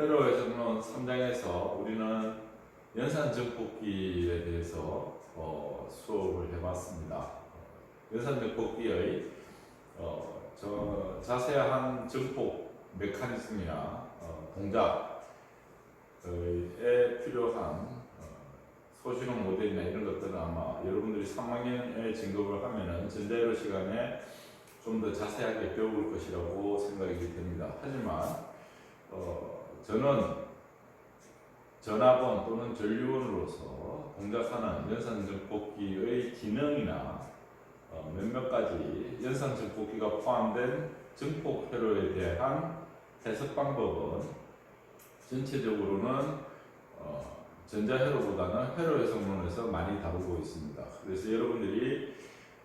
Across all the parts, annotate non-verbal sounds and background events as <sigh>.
회로에서는 3장에서 우리는 연산 정복기에 대해서 어, 수업을 해봤습니다. 연산 정복기의 어, 저 자세한 정복 메커니즘이나 어, 동작에 필요한 어, 소실험 모델이나 이런 것들은 아마 여러분들이 3학년에 진급을 하면은 전자회로 시간에 좀 더 자세하게 배울 것이라고 생각이 됩니다. 하지만 어, 저는 전압원 또는 전류원으로서 동작하는 연산정복기의 기능이나 어, 몇몇 가지 연산정복기가 포함된 정폭 회로에 대한 해석 방법은 전체적으로는 어, 전자회로보다는 회로 해석론에서 많이 다루고 있습니다. 그래서 여러분들이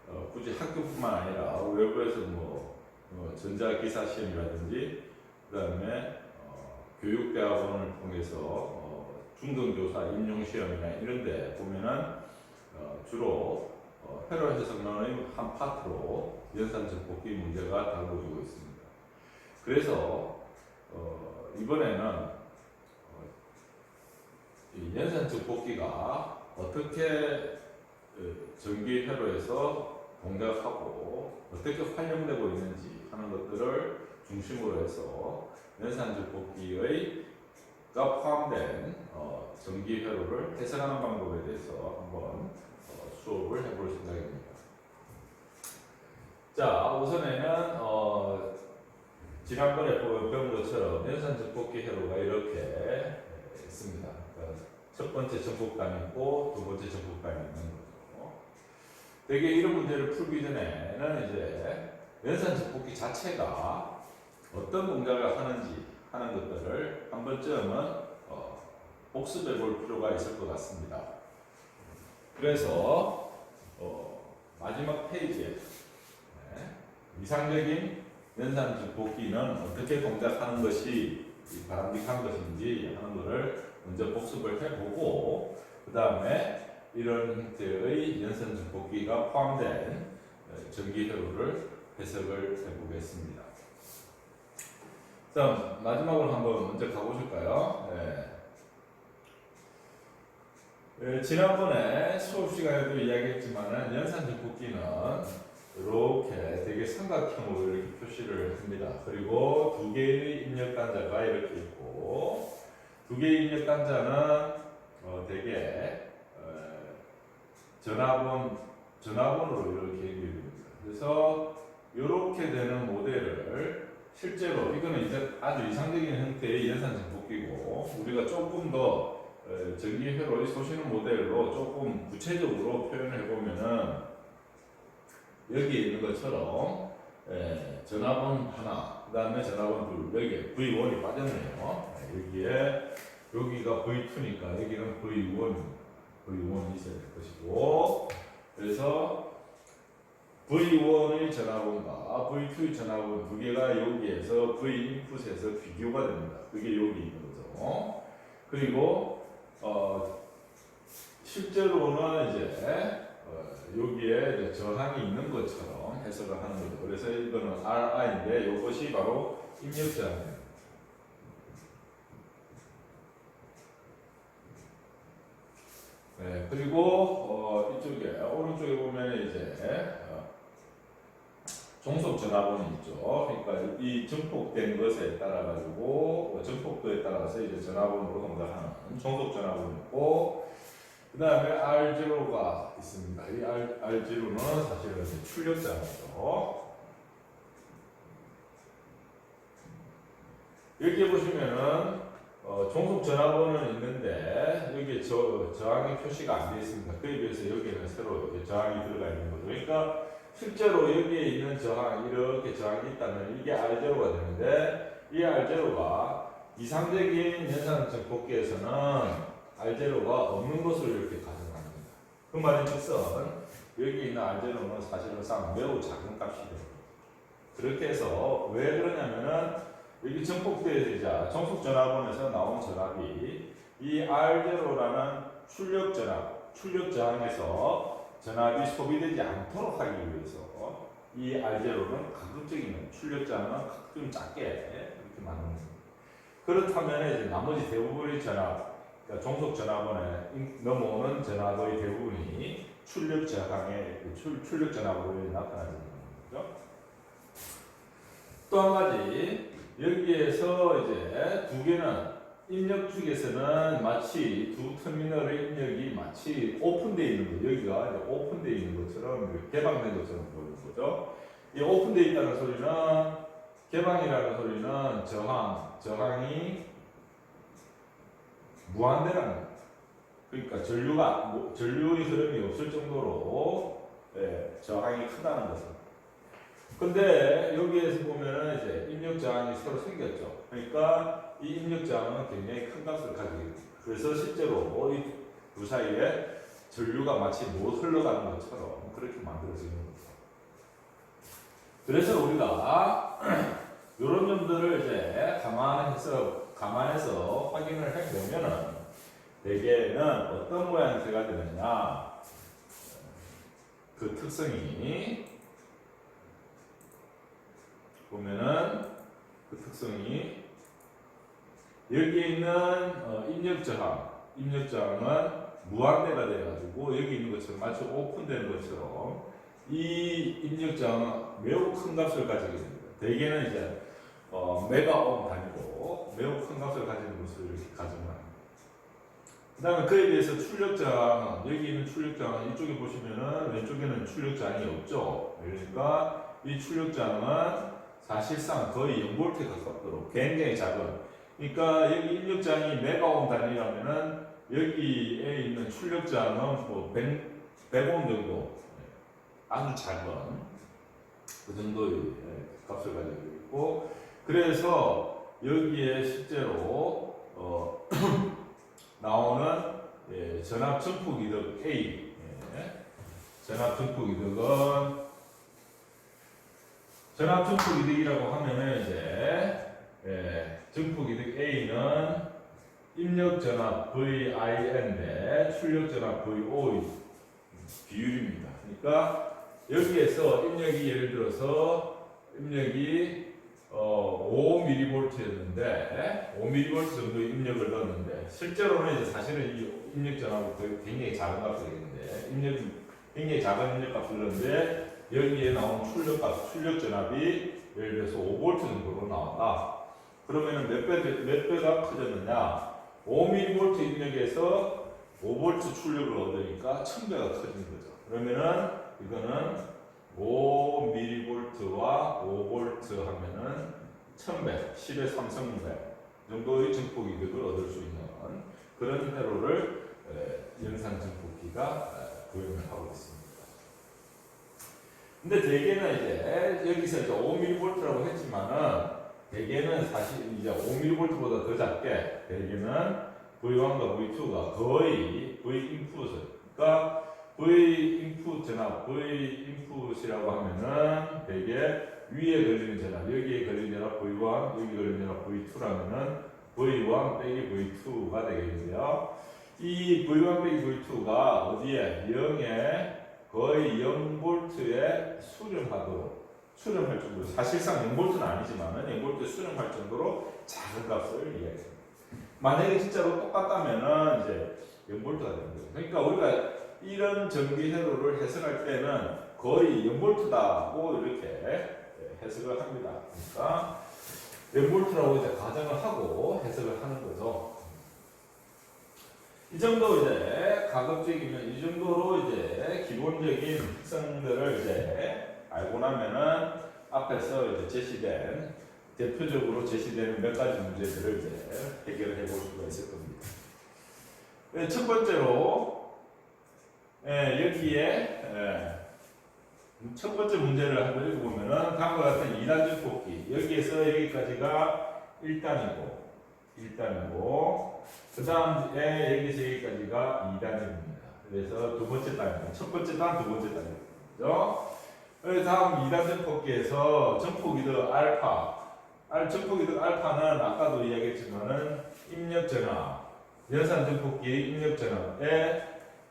어, 굳이 학교뿐만 아니라 외부에서 뭐, 뭐 전자기사 시험이라든지 그 다음에 어, 교육대학원을 통해서 어, 중등교사 임용시험이나 이런 데 보면은 어, 주로 어, 회로 해석론의 한 파트로 연산정복기 문제가 다루어지고 있습니다. 그래서 어, 이번에는 어, 이 연산정복기가 어떻게 어, 전기 회로에서 동작하고 어떻게 활용되고 있는지 하는 것들을 중심으로 해서 연산정복기의 가 포함된 어, 전기 회로를 해석하는 방법에 대해서 한번 어, 수업을 해볼 생각입니다. 자, 우선에는 어, 지난번에 보- 배운 것처럼 연산정복기 회로가 이렇게 있습니다. 그러니까 첫 번째 전복감이 있고 두 번째 전복감이 있는 거죠. 되게 이런 문제를 풀기 전에는 이제 연산 전복기 자체가 어떤 동작을 하는지 하는 것들을 한 번쯤은 어, 복습해 볼 필요가 있을 것 같습니다. 그래서 어, 마지막 페이지에 네, 이상적인 연산 전복기는 어떻게 동작하는 것이 바람직한 것인지 하는 것을 먼저 복습을 해보고 그 다음에 이런 형태의 연산 전복기가 포함된 어, 전기 회로를 해석을 해보겠습니다. 자 마지막으로 한번 먼저 가보실까요? 네. 네, 지난번에 수업 시간에도 이야기했지만은 연산 전복기는 이렇게 되게 삼각형으로 이렇게 표시를 합니다. 그리고 두 개의 입력 단자가 이렇게 있고 두 개의 입력 단자는 어, 되게 어, 전압원 전압원으로 이렇게 연결됩니다. 그래서 이렇게 되는 모델을 실제로 이거는 이제 아주 이상적인 형태의 연산 정복기고 우리가 조금 더 어, 전기 회로의 소신호 모델로 조금 구체적으로 표현해 보면은 여기에 있는 것처럼 예, 전압원 하나, 그 다음에 전압원 둘, 여기에 V1이 빠졌네요. 예, 여기에 여기가 V2니까 여기는 V1, V1이 있어야 될 것이고 그래서 V1의 전압원과 V2의 전압원 두 개가 여기에서 V 인풋에서 비교가 됩니다. 그게 여기 있는 거죠. 그리고 어, 실제로는 이제 어, 여기에 이제 저항이 있는 것처럼 해석을 하는 거죠. 그래서 이거는 RI인데 이것이 바로 입력 저항입니다. 네, 그리고 어, 이쪽에 오른쪽에 보면 이제 어, 종속 전압원이 있죠. 그러니까 이 증폭된 것에 따라 가지고 어, 증폭도에 따라서 이제 전압원으로 동작하는 종속 전압원이 있고 그 다음에 R0가 있습니다. 이 R, R0는 사실은 출력자죠. 여기 보시면은 어, 종속 전압원은 있는데 여기에 저, 저항의 표시가 안 되어 있습니다. 그에 비해서 여기는 새로 이렇게 저항이 들어가 있는 거죠. 그러니까 실제로 여기에 있는 저항, 이렇게 저항이 있다면 이게 R0가 되는데 이 R0가 이상적인 연산적 복귀에서는 R0가 없는 것을 이렇게 가정합니다. 그 말인 즉슨 여기 있는 R0는 사실상 매우 작은 값이 됩니다. 그렇게 해서 왜 그러냐면은 여기 전폭대이자 정속 전압원에서 나온 전압이 이 R0라는 출력 전압, 출력 저항에서 전압이 소비되지 않도록 하기 위해서 이 R0는 가급적이면 출력 저항은 가끔 작게 이렇게 만듭니다. 그렇다면 이제 나머지 대부분의 전압, 그러니까 종속 전압원에 인- 넘어오는 전압의 대부분이 출력 저항의 그 출, 출력 전압으로 나타나는 거죠. 또 한 가지 여기에서 이제 두 개는 입력 쪽에서는 마치 두 터미널의 입력이 마치 오픈되어 있는 거 여기가 오픈되어 있는 것처럼 개방된 것처럼 보이는 거죠. 이 오픈되어 있다는 소리는 개방이라는 소리는 저항, 저항이 무한대라는. 그러니까 전류가 뭐, 전류의 흐름이 없을 정도로 예, 저항이 크다는 거죠. 근데 여기에서 보면은 이제 입력 저항이 새로 생겼죠. 그러니까 이 저항은 굉장히 큰 값을 가지고 있고 그래서 실제로 이 두 사이에 전류가 마치 못 흘러가는 것처럼 그렇게 만들어지는 거죠. 그래서 우리가 <clears throat> 이런 점들을 이제 감안해서 감안해서 확인을 해보면은 대개는 어떤 모양새가 되느냐 그 특성이 보면은 그 특성이 여기 있는 어, 입력 저항, 입력 저항은 무한대가 돼가지고 여기 있는 것처럼 마치 오픈되는 것처럼 이 입력 저항은 매우 큰 값을 가지게 됩니다. 대개는 이제 어, 메가옴 단위로 매우 큰 값을 가지는 것을 이렇게 가정을 합니다. 그 다음에 그에 비해서 출력 저항은 여기 있는 출력 저항은 이쪽에 보시면은 왼쪽에는 출력 저항이 없죠. 그러니까 이 출력 저항은 사실상 거의 0볼트에 가깝도록 굉장히 작은 그러니까 여기 입력 저항이 메가옴 단위라면은 여기에 있는 출력 저항은 뭐 100, 100옴 정도. 아주 작은 그 정도의 예, 값을 가지고 있고. 그래서 여기에 실제로 어, <clears throat> 나오는 예, 전압 증폭 이득 A 예, 전압 증폭 이득은 전압 증폭 이득이라고 하면은 이제 예, 증폭 이득 A는 입력 전압 VIN 대 출력 전압 VO의 비율입니다. 그러니까 여기에서 입력이 예를 들어서 입력이 어, 5mV였는데 5mV 정도의 입력을 넣었는데 실제로는 이제 사실은 이 입력 거의 굉장히 작은 값이 되겠는데 입력이 굉장히 작은 입력 값을 넣었는데 여기에 나온 출력 값, 출력 전압이 예를 들어서 5V 정도로 나왔다. 그러면은 몇 배, 몇 배가 커졌느냐? 5mV 입력에서 5V 출력을 얻으니까 1000배가 커지는 거죠. 그러면은 이거는 5mV와 5V 하면은 1000배, 10의 3성배 정도의 증폭 이득을 얻을 수 있는 그런 회로를 에, 영상 증폭기가 에, 구현을 하고 있습니다. 근데 대개는 이제 여기서 이제 5mV라고 했지만은 대개는 사실 이제 5mV보다 더 작게 대개는 V1과 V2가 거의 V 인풋 그러니까 V 인풋 전압, V 인풋이라고 하면은 대개 위에 걸리는 전압, 여기에 걸리는 전압 V1, 여기 걸리는 전압 V2라면은 V1 빼기 V2가 되겠는데요. 이 V1 빼기 V2가 어디에 0에 거의 0볼트에 수렴하도록 수렴할 정도로 사실상 0볼트는 아니지만은 0볼트에 수렴할 정도로 작은 값을 이야기합니다. 만약에 진짜로 똑같다면은 이제 0볼트가 되는 거죠. 그러니까 우리가 이런 전기 회로를 해석할 때는 거의 0볼트다고 이렇게 해석을 합니다. 그러니까 0볼트라고 이제 가정을 하고 해석을 하는 거죠. 이 정도 이제 가급적이면 이 정도로 이제 기본적인 특성들을 이제 알고 나면은 앞에서 이제 제시된 대표적으로 제시되는 몇 가지 문제들을 이제 해결해 볼 수가 있을 겁니다. 네, 첫 번째로 예, 여기에 예, 첫 번째 문제를 한번 읽어보면은 다음과 같은 2단 증폭기 여기에서 여기까지가 1단이고 1단이고 그 다음에 여기서 여기까지가 2단입니다. 그래서 두 번째 단입니다. 첫 번째 단, 두 번째 단이죠. 그래서 다음 2단 증폭기에서 증폭이득 알파 알 증폭이득 알파는 아까도 이야기했지만은 입력 전압 연산 증폭기의 입력 전압에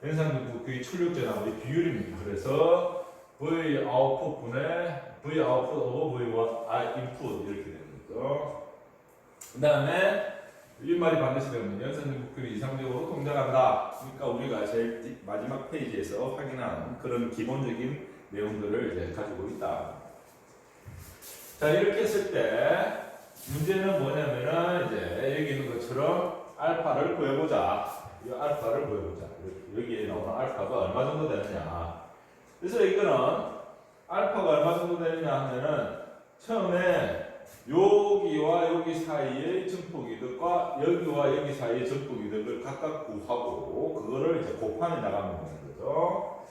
연산 증폭기의 출력 전압의 비율입니다. 그래서 V 아웃풋 분의 V 아웃풋 오버 V 원아 인풋 이렇게 되는 거죠. 그 다음에 윗말이 반드시 되면 연산전복근이 이상적으로 동작한다. 그러니까 우리가 제일 뒤- 마지막 페이지에서 확인한 그런 기본적인 내용들을 이제 가지고 있다. 자 이렇게 했을 때 문제는 뭐냐면은 이제 여기 있는 것처럼 알파를 구해보자. 이 알파를 구해보자. 여기에 나오는 알파가 얼마 정도 되느냐. 그래서 이거는 알파가 얼마 정도 되느냐 하면은 처음에 여기와 여기 사이의 증폭이득과 여기와 여기 사이의 증폭이득을 각각 구하고 그거를 이제 곱하면 나가면 되는 거죠.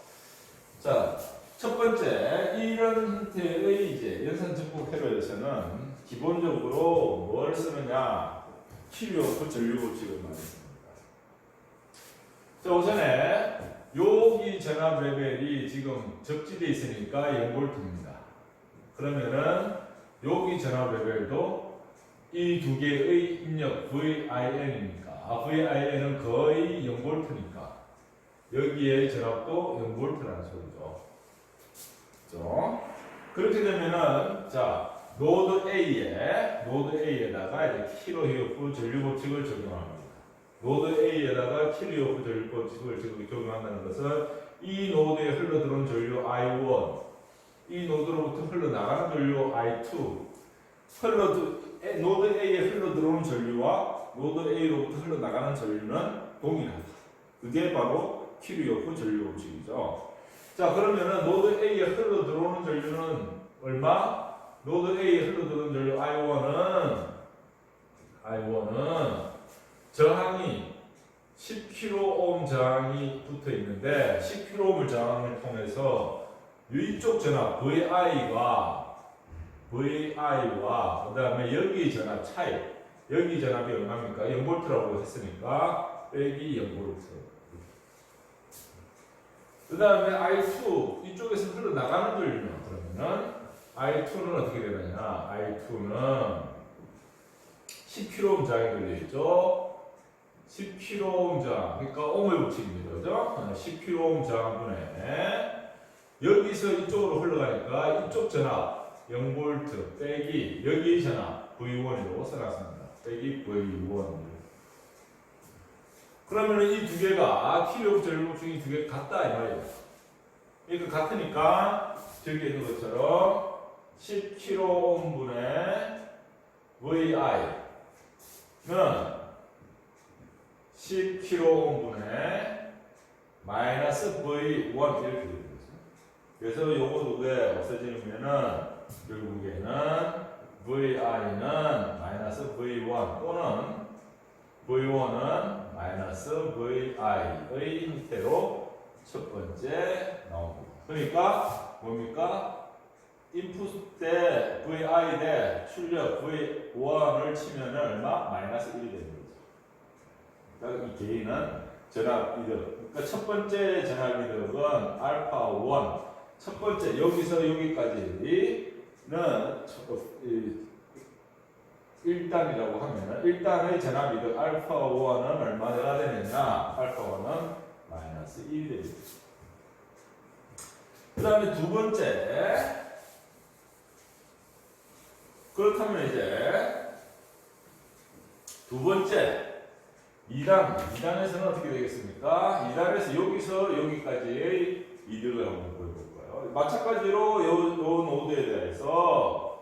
자, 첫 번째 이런 형태의 이제 연산 증폭 회로에서는 기본적으로 뭘 쓰느냐 키료프 전류 법칙을 많이 씁니다. 자, 우선에 여기 전압 레벨이 지금 적지돼 있으니까 0볼트입니다. 그러면은 여기 전압 레벨도 이 두 개의 입력 VIN이니까 아, VIN은 거의 0볼트니까 여기에 전압도 0볼트라는 소리죠. 그죠? 그렇게 되면은 자 노드 A에 노드 A에다가 이제 킬로히오프 전류 법칙을 적용합니다. 노드 A에다가 킬로히오프 전류 법칙을 지금 적용한다는 것은 이 노드에 흘러들어온 전류 I1 이 노드로부터 흘러나가는 전류 I2 흘러 노드 A에 흘러들어오는 전류와 노드 A로부터 흘러나가는 전류는 동일하다. 그게 바로 킬로요프 전류 법칙이죠. 자 그러면은 노드 A에 흘러 들어오는 전류는 얼마? 노드 A에 흘러 들어오는 전류 I1은 I1은 저항이 10kΩ 저항이 붙어 있는데 10kΩ 저항을 통해서 이쪽 전압 VI와 VI와 그 다음에 여기 전압 차이 여기 전압이 얼마입니까? 0볼트라고 했으니까 빼기 0볼트 그 다음에 I2 이쪽에서 흘러나가는 줄이면 그러면은 I2는 어떻게 되느냐? I2는 10km 장이 걸려있죠? 10km 장. 그러니까 오물 법칙입니다. 그죠? 10km 장분에 여기서 이쪽으로 흘러가니까 이쪽 전압 0V 빼기 여기 전압 V1이라고 써놨습니다. 빼기 V1 그러면 이 두 개가 킬로그 전류법칙이 두 개 같다 이 말이에요. 그러니까 같으니까 저기 있는 것처럼 10kΩ분의 VI는 10kΩ분의 마이너스 V1 이렇게 됩니다. 그래서 요거 두개 없어지면은 결국에는 VI는 마이너스 V1 또는 V1은 마이너스 VI의 형태로 첫 번째 나옵니다. 그러니까 뭡니까? 인풋 때 VI 대 출력 V1을 치면은 얼마? 마이너스 1이 되는 거죠. 그러니까 이 개인은 전압 이득. 그러니까 첫 번째 전압 이득은 알파 1. 첫 번째 여기서 여기까지는 첫 번- 이 1단이라고 하면은 1단의 전압 이득 알파 1은 얼마가 되느냐? 알파 1은 마이너스 1이 됩니다. 그 다음에 두 번째 그렇다면 이제 두 번째 2단 2단에서는 어떻게 되겠습니까? 2단에서 여기서 여기까지의 이득을 한번 보여볼까요? 마찬가지로 요, 요 노드에 대해서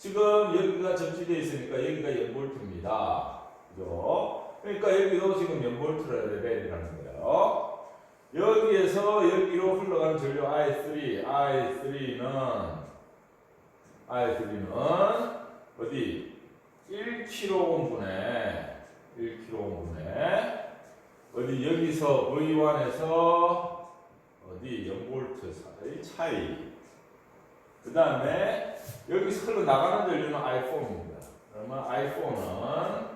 지금 여기가 접지되어 있으니까 여기가 0볼트입니다. 그죠? 그러니까 여기도 지금 0볼트 레벨이라는 거예요. 여기에서 여기로 흘러가는 전류 I3, I3는 I3는 어디 1kΩ분에 1kΩ분에 어디 여기서 V1에서 어디 0볼트 사이 차이. 그 다음에 여기서 흘러나가는 전류는 i4입니다. 그러면 i4는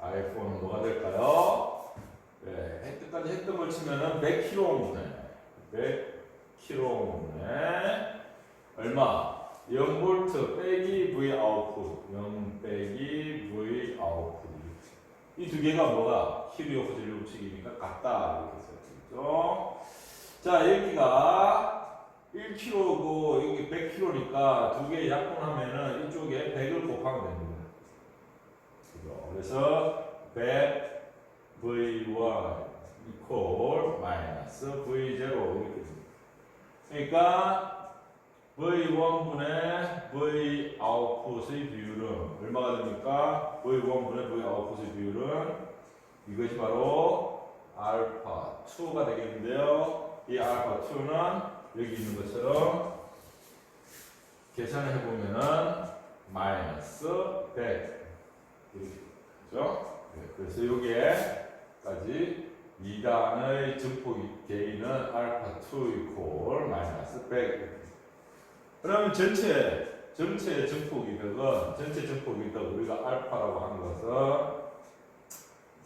i4는 뭐가 될까요? 네, 해뜨까지 해뜨을 치면은 100kΩ분에 100kΩ분에 얼마? 0볼트 빼기 V 아웃풋 0 빼기 V 아웃풋 이 두 개가 뭐가 킬로요프 전류 법칙이니까 같다 이렇게 썼죠. 자 여기가 1kg고 여기 100kg니까 두 개 약분하면은 이쪽에 100을 곱하면 됩니다. 그래서 100 V1 equal 마이너스 V0 이렇게. 그러니까 V1분의 V 아웃풋의 비율은 얼마가 됩니까? V1분의 V 아웃풋의 비율은 이것이 바로 알파 2가 되겠는데요. 이 알파 2는 여기 있는 것처럼 계산을 해보면은 마이너스 100 이렇게 되죠. 네, 그래서 여기에까지 2단의 증폭 개인은 알파 2 이퀄 마이너스 100 그러면 전체 전체 증폭 이득은 전체 증폭 이득 우리가 알파라고 하는 것은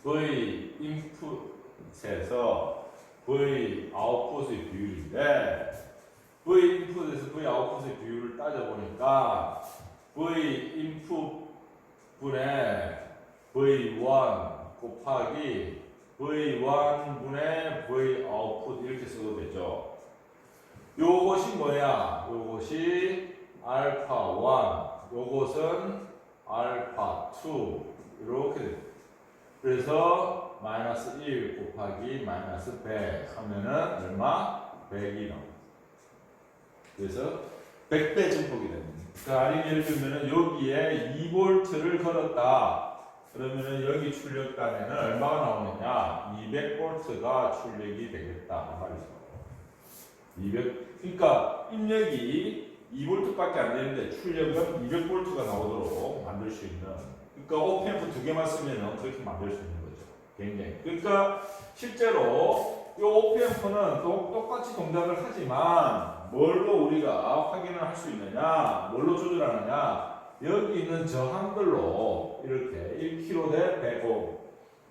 V 인풋에서 V 아웃풋의 비율인데 V 인풋에서 V 아웃풋의 비율을 따져보니까 V 인풋 분의 V1 곱하기 V1분의 V 아웃풋 이렇게 써도 되죠. 요것이 뭐야? 요것이 알파 1, 요것은 알파 2 이렇게 됩니다. 그래서 마이너스 1 곱하기 마이너스 100 하면은 얼마? 100이 나옵니다. 그래서 100배 증폭이 됩니다. 그러니까 아니 예를 들면은 여기에 2볼트를 걸었다. 그러면은 여기 출력단에는 얼마가 나오느냐? 200볼트가 출력이 되겠다. 이 말이죠. 200 그러니까 입력이 2볼트밖에 안 되는데 출력은 200볼트가 나오도록 만들 수 있는 그러니까 오펜프 두 개만 쓰면은 그렇게 만들 수 있는. 굉장히. 그러니까 실제로 이또 똑같이 동작을 하지만 뭘로 우리가 확인을 할 수 있느냐? 뭘로 조절하느냐? 여기 있는 저항들로 이렇게 1kg 대 105,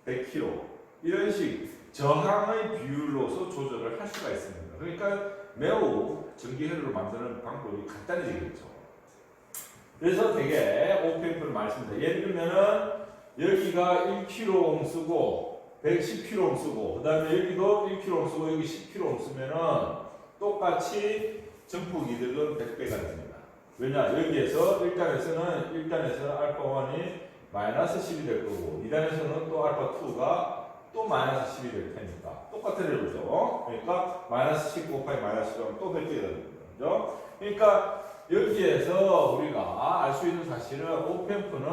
100kg 이런 식 저항의 비율로서 조절을 할 수가 있습니다. 그러니까 매우 전기회로를 만드는 방법이 간단해지겠죠. 그래서 되게 많이 씁니다. 예를 들면은 여기가 1kg 쓰고 110kg 쓰고 그 다음에 여기도 1kg 쓰고 여기 10kg 쓰면은 똑같이 전폭 이득은 100배가 됩니다. 왜냐 여기에서 1단에서는 1단에서는 알파1이 마이너스 10이 될 거고 2단에서는 또 알파2가 또 마이너스 10이 될 테니까 똑같은 애로죠. 그러니까 마이너스 10 곱하기 마이너스 10하면 또 100배가 되는 거죠. 그러니까 여기에서 우리가 알 수 있는 사실은 오펜프는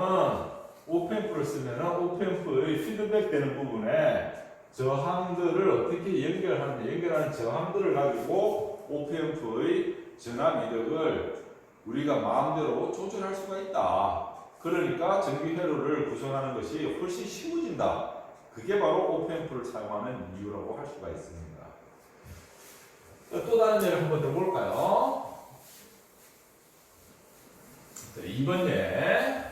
오펜프를 쓰면은 오펜프의 피드백 되는 부분에 저항들을 어떻게 연결하는데 연결하는 저항들을 가지고 오펜프의 전압 이득을 우리가 마음대로 조절할 수가 있다. 그러니까 전기 회로를 구성하는 것이 훨씬 쉬워진다. 그게 바로 오펜프를 사용하는 이유라고 할 수가 있습니다. 또 다른 예를 한번 더 볼까요? 자, 2번 예.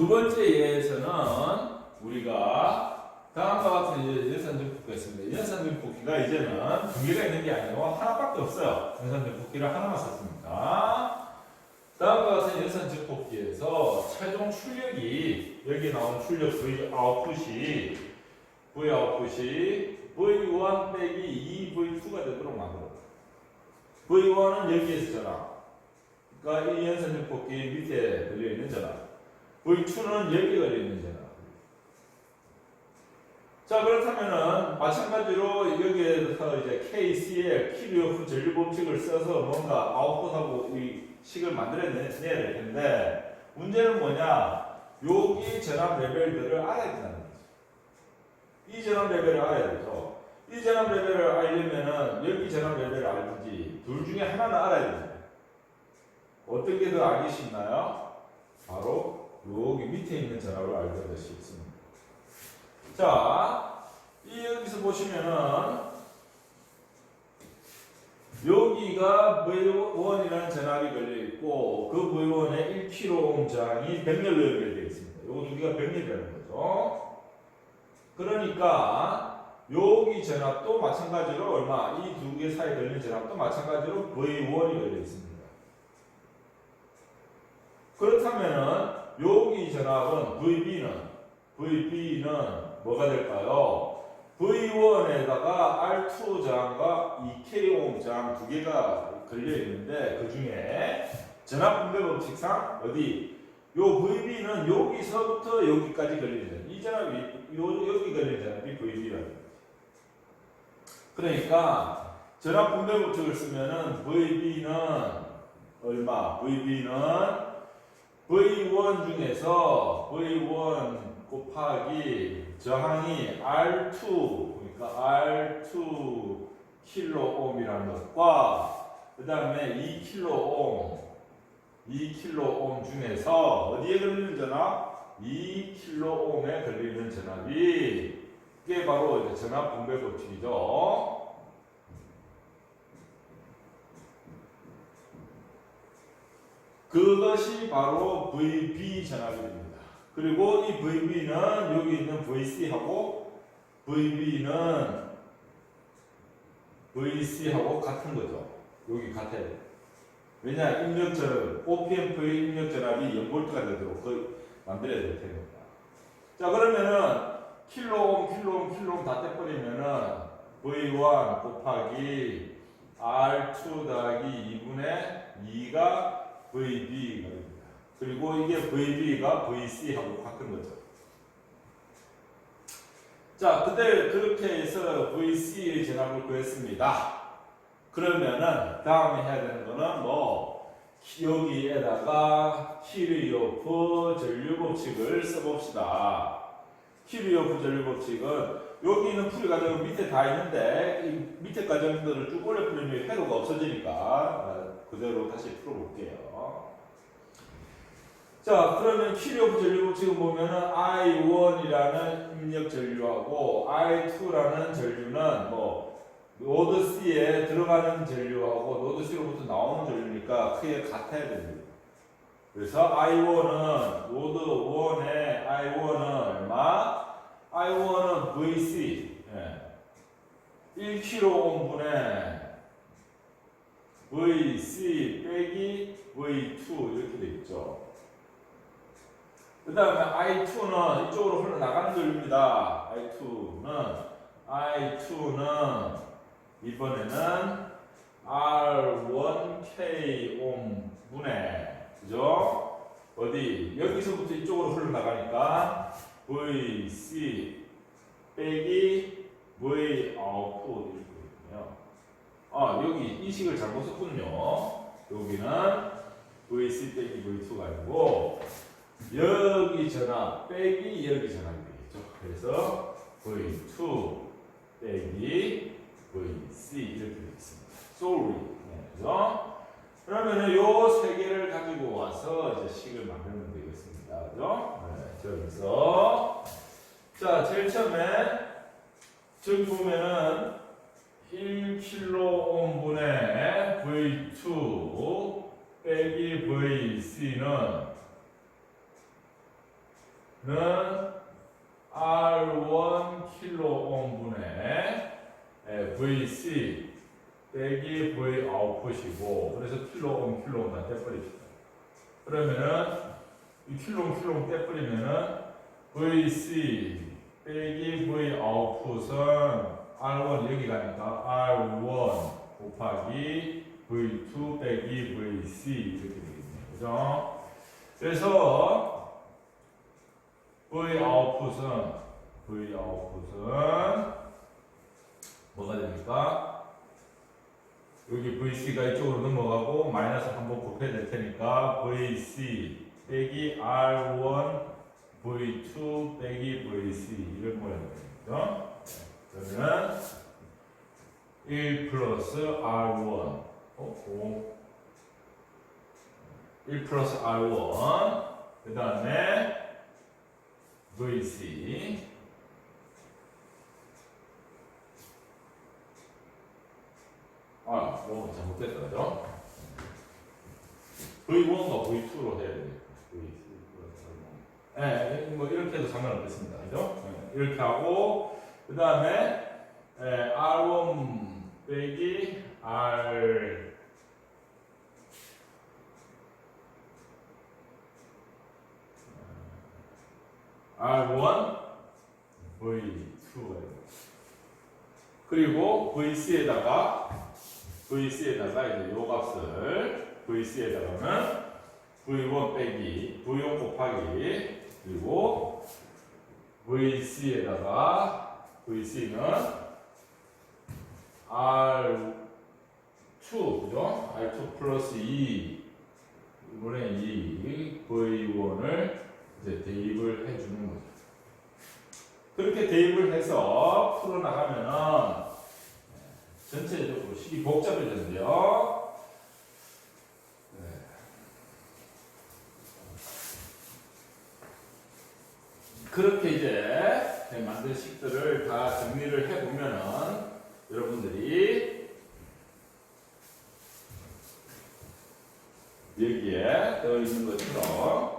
두 번째 예에서는 우리가 다음과 같은 이제 연산증폭기가 있습니다. 연산증폭기가 이제는 두 개가 있는 게 아니고 하나밖에 없어요. 연산증폭기를 하나만 썼습니다. 다음과 같은 연산증폭기에서 최종 출력이 여기 나온 출력 V 아웃풋이 V 아웃풋이 V1 빼기 2V2가 되도록 만들어. V1은 여기에서 전압. 그러니까 이 연산증폭기 밑에 들려 있는 전 압. V2는 여기 걸려 있는 전압. 자 그렇다면은 마찬가지로 여기에서 이제 KCL 키르요프 전류 법칙을 써서 뭔가 아웃풋하고 이 식을 만들어내야 될 텐데 문제는 뭐냐 여기 전압 레벨들을 알아야 된다는 거죠. 이 전압 레벨을 알아야 되죠. 이 전압 레벨을 알려면은 여기 전압 레벨을 알든지 둘 중에 하나는 알아야 됩니다. 어떤 게 더 알기 쉽나요? 바로 여기 밑에 있는 전압을 알게 될 수 있습니다. 자, 이 여기서 보시면은 여기가 V1이라는 전압이 걸려 있고 그 V1에 1kΩ 저항이 100열로 연결되어 있습니다. 요거 두 개가 100열이라는 거죠. 그러니까 여기 전압도 마찬가지로 얼마? 이 두 개 사이에 걸리는 전압도 마찬가지로 V1이 걸려 있습니다. 그렇다면은 여기 전압은 VB는 VB는 뭐가 될까요? V1에다가 R2 저항과 이 K5 저항 두 개가 걸려 있는데 그 중에 전압 분배 법칙상 어디 요 VB는 여기서부터 여기까지 걸리는 이 전압이 요 여기 걸리는 전압이 VB라는. 그러니까 전압 분배 법칙을 쓰면은 VB는 얼마? VB는 V1 중에서 V1 곱하기 저항이 R2 그러니까 R2 킬로옴이라는 것과 그 다음에 2킬로옴 2킬로옴 중에서 어디에 걸리는 전압? 2킬로옴에 걸리는 전압이 이게 바로 전압 분배 법칙이죠. 그것이 바로 VB 전압이 됩니다. 그리고 이 VB는 여기 있는 VC하고 VB는 VC하고 같은 거죠. 여기 같아야 돼요. 왜냐 입력 전압, OPMP의 입력 전압이 0볼트가 되도록 그 만들어야 될 테니까. 자 그러면은 킬로옴, 킬로옴, 킬로옴 다 떼버리면은 V1 곱하기 R2 더하기 2분의 2가 VB가 됩니다. 그리고 이게 VB가 VC하고 같은 거죠. 자, 그때 그렇게 해서 VC의 전압을 구했습니다. 그러면은 다음에 해야 되는 거는 뭐 여기에다가 키르요프 전류 법칙을 써봅시다. 키르요프 전류 법칙은 여기 있는 풀이 과정은 밑에 다 있는데 이 밑에 과정들을 쭉 올려 풀리면 회로가 없어지니까 아, 그대로 다시 풀어볼게요. 자, 그러면 키리오프 전류 법칙은 보면은 I1이라는 입력 전류하고 I2라는 전류는 뭐 노드 C에 들어가는 전류하고 노드 C로부터 나오는 전류니까 크게 같아야 됩니다. 그래서 I1은 노드 1의 I1은 얼마? I1은 VC 예. 1kΩ분의 VC 빼기 V2 이렇게 되겠죠. 그 다음에 I2는 이쪽으로 흘러나가는 전류입니다. I2는 I2는 이번에는 R1K 옴분의 그죠? 어디 여기서부터 이쪽으로 흘러나가니까 VC 빼기 V 아웃풋 이렇게. 아 여기 이 식을 잘못 썼군요. 여기는 VC 빼기 V2가 아니고 여기 전압 빼기 여기 전압이 되겠죠. 그래서 V2 빼기 VC 이렇게 되겠습니다. Sorry. 네, 그죠? 그러면은 요 세 개를 가지고 와서 이제 식을 만들면 되겠습니다. 그죠? 네, 저기서 자 제일 처음에 저기 보면은 1kΩ분의 V2 빼기 VC는 는 R1 킬로옴분의 VC 빼기 V 아웃풋이고 그래서 킬로옴 킬로옴 다 떼버립시다. 그러면은 이 킬로옴 킬로옴 떼버리면은 VC 빼기 V 아웃풋은 R1 여기 가니까 R1 곱하기 V2 빼기 VC 이렇게 되겠네요. 그죠? 그래서 V 아웃풋은 V 아웃풋은 뭐가 됩니까? 여기 VC가 이쪽으로 넘어가고 마이너스 한번 곱해야 될 테니까 VC 빼기 R1 V2 빼기 VC 이런 모양이 되겠죠? 그러면 1 플러스 R1 어? 오. 1 플러스 R1 그 다음에 VC 아, 뭐 잘못됐다, 그죠? V1과 V2로 해야 되겠다. VC 예, 뭐 이렇게 해도 상관없겠습니다, 그죠? 예, 이렇게 하고 그 다음에 에, R1 빼기 R R1 V2 그리고 VC에다가 VC에다가 이제 요 값을 VC에다가는 V1 빼기 V1 곱하기 그리고 VC에다가 VC는 R2 그죠? R2 플러스 2 이번에 2 V1을 이제 대입을 해주는 거죠. 그렇게 대입을 해서 풀어나가면은 전체적으로 식이 복잡해졌는데요. 네. 그렇게 이제 만든 식들을 다 정리를 해보면은 여러분들이 여기에 되어 있는 것처럼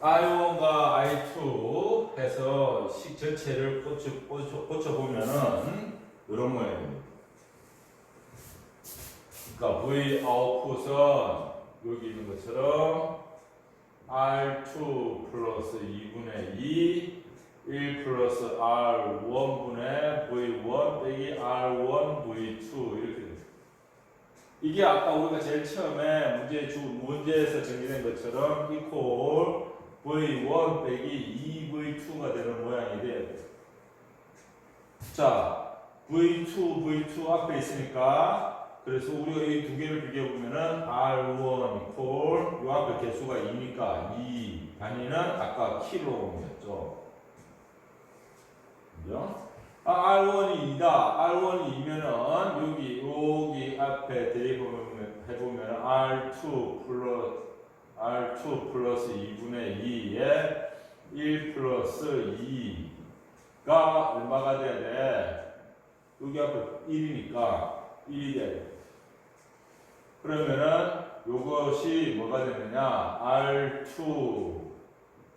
I1과 I2 해서 식 전체를 고쳐, 고쳐, 고쳐보면은 이런 모양입니다. 그러니까 V 아웃풋은 여기 있는 것처럼 R2 플러스 2분의 2 1 플러스 R1분의 V1 빼기 R1 V2 이렇게 됩니다. 이게 아까 우리가 제일 처음에 문제 주 문제에서 정리된 것처럼 이퀄 V1 빼기 2V2가 되는 모양이 돼요. 자, V2, V2 앞에 있으니까 그래서 우리가 이 두 개를 비교해 보면은 R1 이퀄 요 앞에 개수가 2니까 2 단위는 아까 킬로그램이었죠. 그죠? 아, R1이 2다. R1이 2면은 여기 여기 앞에 대입하면 해보면 R2 플러스 R2 플러스 2분의 2에 1 플러스 2가 얼마가 돼야 돼? 여기 앞에 1이니까 1이 돼야 돼. 그러면은 요것이 뭐가 되느냐? R2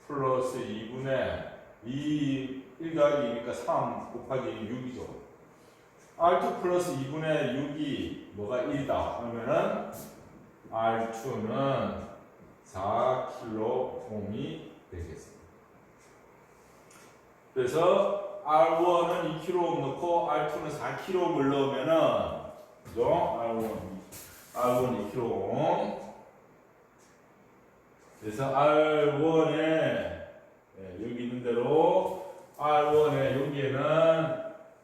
플러스 2분의 2, 1 더하기 2니까 3 곱하기 6이죠. R2 플러스 2분의 6이 뭐가 1이다. 그러면은 R2는 4kg이 되겠습니다. 그래서 R1은 2kg 넣고 R2는 4kg을 넣으면은 그죠? R1 R1 2kg 그래서 R1에 여기 있는 대로 R1에 여기에는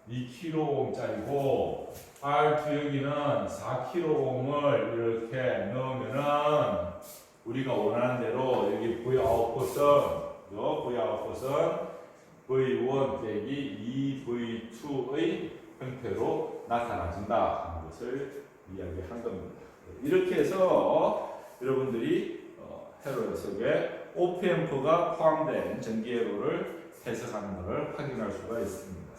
2kg짜리고 R2 여기는 4kg을 이렇게 넣으면은 우리가 원하는 대로 여기 V 아웃풋은 요 V 아웃풋은 V1 빼기 2V2의 형태로 나타나진다 하는 것을 이야기한 겁니다. 이렇게 해서 여러분들이 어, 회로 해석에 OPM프가 포함된 전기회로를 해석하는 것을 확인할 수가 있습니다.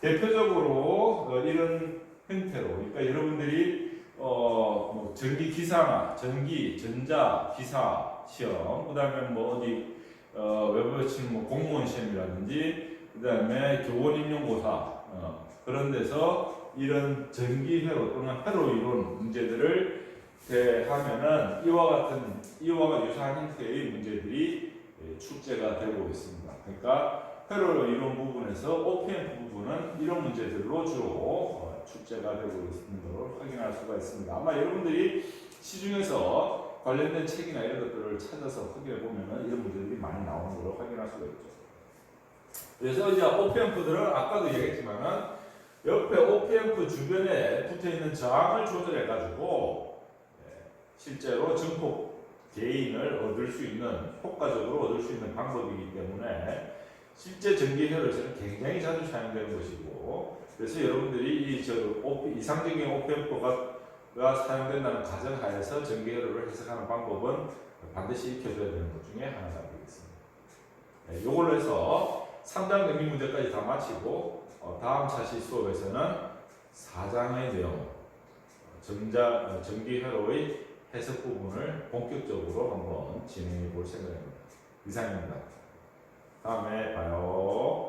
대표적으로 어, 이런 형태로 그러니까 여러분들이 어, 뭐 전기 기사나 전기, 전자, 기사 시험, 그 다음에 뭐 어디 어, 외부에 치면 뭐 공무원 시험이라든지, 그 다음에 교원 임용고사 어, 그런 데서 이런 전기 회로 또는 회로 이론 문제들을 대하면은 이와 같은 이와 유사한 형태의 문제들이 예, 출제가 되고 있습니다. 그러니까 회로 이론 부분에서 OPM 부분은 이런 문제들로 주로 어, 출제가 되고 있는 것을 확인할 수가 있습니다. 아마 여러분들이 시중에서 관련된 책이나 이런 것들을 찾아서 확인해 보면은 이런 문제들이 많이 나오는 걸 확인할 수가 있죠. 그래서 이제 OPM프들은 아까도 얘기했지만은 옆에 OPM프 주변에 붙어 있는 저항을 조절해 가지고 예, 실제로 증폭 게인을 얻을 수 있는 효과적으로 얻을 수 있는 방법이기 때문에 실제 전기회로에서는 굉장히 자주 사용되는 것이고 그래서 여러분들이 이 저 이상적인 OPM프가 가 사용된다는 가정하에서 전기회로를 해석하는 방법은 반드시 익혀줘야 되는 것 중에 하나가 되겠습니다. 네, 이걸로 해서 3장 정리 문제까지 다 마치고 어, 다음 차시 수업에서는 4장의 내용 어, 전자 어, 전기회로의 해석 부분을 본격적으로 한번 진행해 볼 생각입니다. 이상입니다. 다음에 봐요.